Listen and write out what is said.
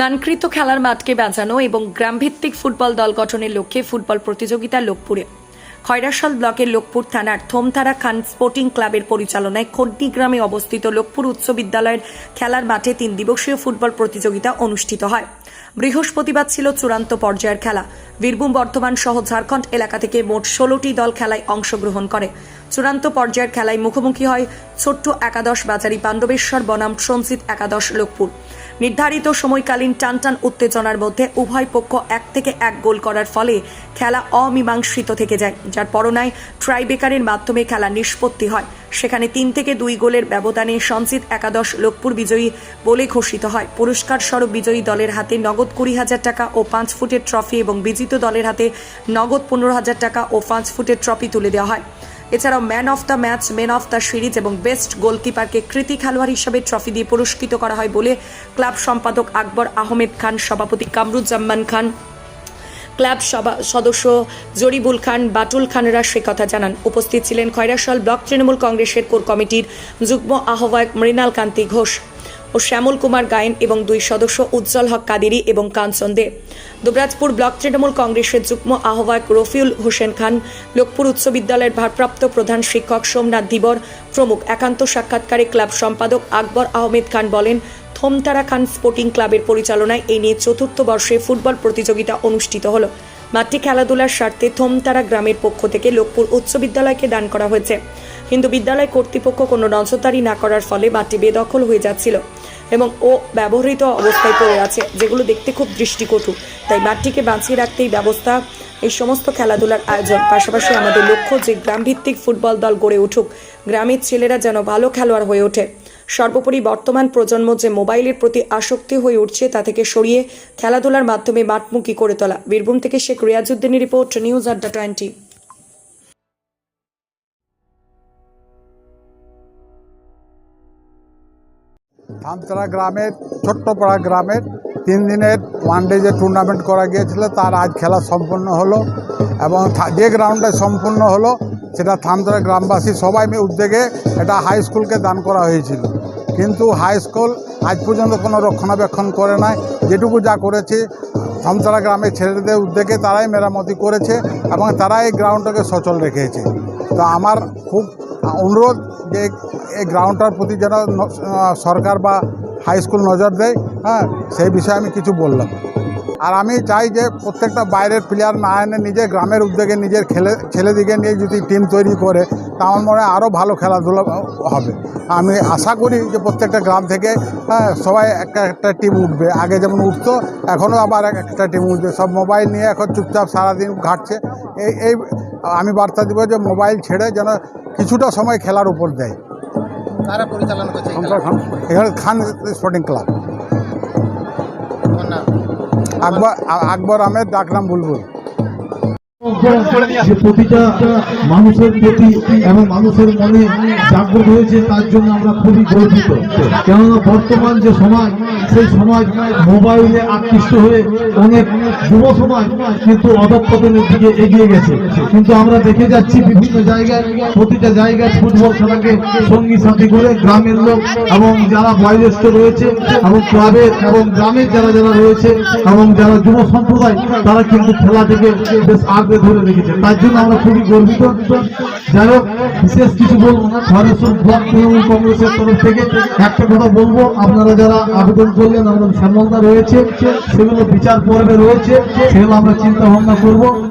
নানকৃত খেলার মাঠকে বাঁচানো এবং গ্রামভিত্তিক ফুটবল দল গঠনের লক্ষ্যে ফুটবল প্রতিযোগিতা লোকপুরে। খয়রাশাল ব্লকের লোকপুর থানার থমতারা খান স্পোর্টিং ক্লাবের পরিচালনায় খন্ডি গ্রামে অবস্থিত লোকপুর উচ্চ বিদ্যালয়ের খেলার মাঠে তিন দিবসীয় ফুটবল প্রতিযোগিতা অনুষ্ঠিত হয়। বৃহস্পতিবার ছিল চূড়ান্ত পর্যায়ের খেলা। বীরভূম বর্ধমান সহ ঝাড়খণ্ড এলাকা থেকে মোট ষোলোটি দল খেলায় অংশগ্রহণ করে। চূড়ান্ত পর্যায়ের খেলায় মুখোমুখি হয় ছোট্ট একাদশ বাজারি পাণ্ডবেশ্বর বনাম সঞ্চিত একাদশ লোকপুর। নির্ধারিত সময়কালীন টানটান উত্তেজনার মধ্যে উভয় পক্ষ এক থেকে এক গোল করার ফলে খেলা অমীমাংসিত থেকে যায়, যার পরনায় ট্রাইবেকারের মাধ্যমে খেলা নিষ্পত্তি হয়। সেখানে তিন থেকে দুই গোলের ব্যবধানে সঞ্চিত একাদশ লোকপুর বিজয়ী বলে ঘোষিত হয়। পুরস্কার স্বরূপ বিজয়ী দলের হাতে নগদ কুড়ি হাজার টাকা ও পাঁচ ফুটের ট্রফি এবং বিজিত দলের হাতে নগদ পনেরো হাজার টাকা ও পাঁচ ফুটের ট্রফি তুলে দেওয়া হয়। এছাড়াও man of the match man of the series এবং বেস্ট গোলকিপারকে কৃতি খেলোয়াড় হিসেবে ট্রফি দিয়ে পুরস্কৃত করা হয় বলে ক্লাব সম্পাদক আকবর আহমেদ খান, সভাপতি কামরুজ্জামান খান, ক্লাব সভা সদস্য জরিবুল খান বাটুল খানরা সে কথা জানান। উপস্থিত ছিলেন খয়রাসল ব্লক তৃণমূল কংগ্রেসের কোর কমিটির যুগ্ম আহ্বায়ক মৃণাল কান্তি ঘোষ। ও শ্যামল কুমার গায়েন এবং দুই সদস্য উজ্জ্বল হক কাদেরি এবং কাঞ্চন দে। দুবরাজপুর ব্লক তৃণমূল কংগ্রেসের যুগ্ম আহ্বায়ক রফিউল হোসেন খান, লোকপুর উচ্চ বিদ্যালয়ের ভারপ্রাপ্ত প্রধান শিক্ষক সোমনাথ দিবর, প্রমুখ একান্ত সাক্ষাৎকারে ক্লাব সম্পাদক আকবর আহমেদ খান বলেন, থমতারা খান স্পোর্টিং ক্লাবের পরিচালনায় এ নিয়ে চতুর্থ বর্ষে ফুটবল প্রতিযোগিতা অনুষ্ঠিত হলো। মাঠটি খেলাধুলার স্বার্থে থমতারা গ্রামের পক্ষ থেকে লোকপুর উচ্চ বিদ্যালয়কে দান করা হয়েছে। কিন্তু বিদ্যালয় কর্তৃপক্ষ কোনো নজরদারি না করার ফলে মাঠটি বেদখল হয়ে যাচ্ছিল। এবং ও ব্যবহৃত অবস্থায় পড়ে আছে, যেগুলো দেখতে খুব দৃষ্টিকটু। তাই মাঠটিকে বাঁচিয়ে রাখতেই ব্যবস্থা এই সমস্ত খেলাধুলার আয়োজন। পাশাপাশি আমাদের লক্ষ্য যে গ্রামভিত্তিক ফুটবল দল গড়ে উঠুক, গ্রামের ছেলেরা যেন ভালো খেলোয়াড় হয়ে ওঠে। সর্বোপরি বর্তমান প্রজন্ম যে মোবাইলের প্রতি আসক্তি হয়ে উঠছে, তা থেকে সরিয়ে খেলাধুলার মাধ্যমে মাঠমুখী করে তোলা। বীরভূম থেকে Sheikh রিয়াজুদ্দিনের report, news Adda twenty. Dhamtala গ্রামের, ছোট্টপাড়া গ্রামের তিন দিনের ওয়ানডে যে টুর্নামেন্ট করা গিয়েছিল, তার আজ খেলা সম্পন্ন হলো এবং যে গ্রাউন্ডে সম্পূর্ণ হলো, সেটা থামতলা গ্রামবাসী সবাই মিলে উদ্যোগে এটা হাই স্কুলকে দান করা হয়েছিল। কিন্তু হাই স্কুল আজ পর্যন্ত কোনো রক্ষণাবেক্ষণ করে নাই। যেটুকু যা করেছে থামতলা গ্রামের ছেলেদের উদ্যোগে তারাই মেরামতি করেছে এবং তারাই এই গ্রাউন্ডটাকে সচল রেখেছে। তো আমার খুব অনুরোধ যে এই গ্রাউন্ডটার প্রতি যেন সরকার বা হাই স্কুল নজর দেয় হ্যাঁ সেই বিষয়ে আমি কিছু বললাম। আর আমি চাই যে প্রত্যেকটা বাইরের প্লেয়ার না এনে নিজের গ্রামের উদ্যোগে নিজের খেলে ছেলেদিকে নিয়ে যদি টিম তৈরি করে, তা আমার মনে হয় আরও ভালো খেলাধুলা হবে। আমি আশা করি যে প্রত্যেকটা গ্রাম থেকে হ্যাঁ সবাই একটা একটা টিম উঠবে। আগে যেমন উঠতো, এখনও আবার এক- একটা টিম উঠবে। সব মোবাইল নিয়ে এখন চুপচাপ সারাদিন ঘাটছে। এই এই, আমি বার্তা দেবো যে মোবাইল ছেড়ে যেন কিছুটা সময় খেলার উপর দেয়। তারা পরিচালনা করছে খান- এখানে খান স্পোর্টিং ক্লাব। আকবর আকবর আহমেদ ডাকনাম বুলবুল। যে প্রতিটা মানুষের প্রতি এবং মানুষের মনে জাগ্রত হয়েছে, তার জন্য আমরা খুবই গর্বিত। কেননা বর্তমান যে সমাজ সেই সমাজ মোবাইলে আকৃষ্ট হয়ে অনেক যুব সমাজ কিন্তু অধঃপতনের দিকে এগিয়ে গেছে। কিন্তু আমরা দেখে যাচ্ছি বিভিন্ন জায়গায়, প্রতিটা জায়গায় ফুটবল খেলাকে সঙ্গী সাথী করে গ্রামের লোক এবং যারা বয়োজ্যেষ্ঠ রয়েছে এবং ক্লাবের এবং গ্রামের যারা যারা রয়েছে এবং যারা যুব সম্প্রদায়, তারা কিন্তু খেলা থেকে বেশ আগ্রহ রেখেছে। তার জন্য আমরা খুবই গর্বিত। যাই হোক, বিশেষ কিছু বলব না। সরাসরি ব্লক তৃণমূল কংগ্রেসের তরফ থেকে একটা কথা বলব। আপনারা যারা আবেদন করলেন, আমাদের শ্যামলতা রয়েছে। সেগুলো বিচার পর্বে রয়েছে। সেগুলো আমরা চিন্তা ভাবনা করব।